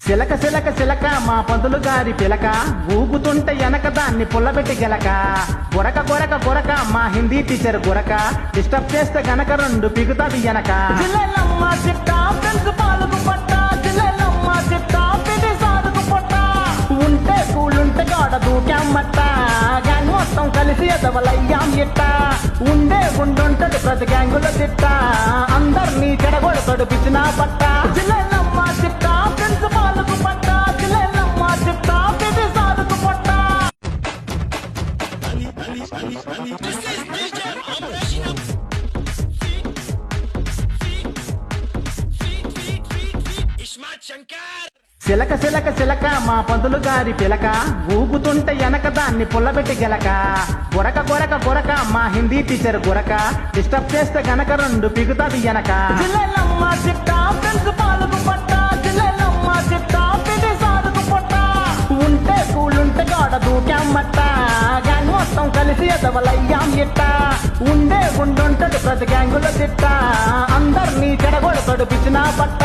చిలక చిలక చిలక మా పంతులు గారి పిలక. ఊగుతుంటే వెనక దాన్ని పుల్లబెట్టి గెలక. గొరక గొరక గొరక మా హిందీ టీచర్ గొరక. డిస్టర్బ్ చేస్తే గనక రెండు పిగుతాది వెనక ఉంటే కూలుంటే గోడ దూకామట్ట కలిసి ఎదవలయ్యాం ఇట్ట ఉండే ఉండుంటది ప్రతి గ్యాంగుల తిట్ట అందరినీ చెడగొడతాడు పిచ్చిన పట్ట జిల్లెలమ్మ చిట్ట ప్రిన్సిపాల్కు పట్ట జిల్లెలమ్మ చిట్ట పిటి సారుకు పొట్ట సిలక సిలక సిలక మా పంతులు గారి పిలక. ఊగుతుంటే వెనక దాన్ని పుల్లబెట్టి గెలక. గొరక గొరక గొరక మా హిందీ టీచర్ గొరక. డిస్టర్బ్ చేస్తే గనక రెండు పిగుతాది వెనక ఉంటే కూలుంటే గోడ దూకామట్ట గ్యాంగ్ మొత్తం కలిసి ఎదవలయ్యాం ఇట్ట. ఉండే ఉండుంటది ప్రతి గ్యాంగుల తిట్ట అందరినీ చెడగొడతాడు పిచ్చిన పట్ట.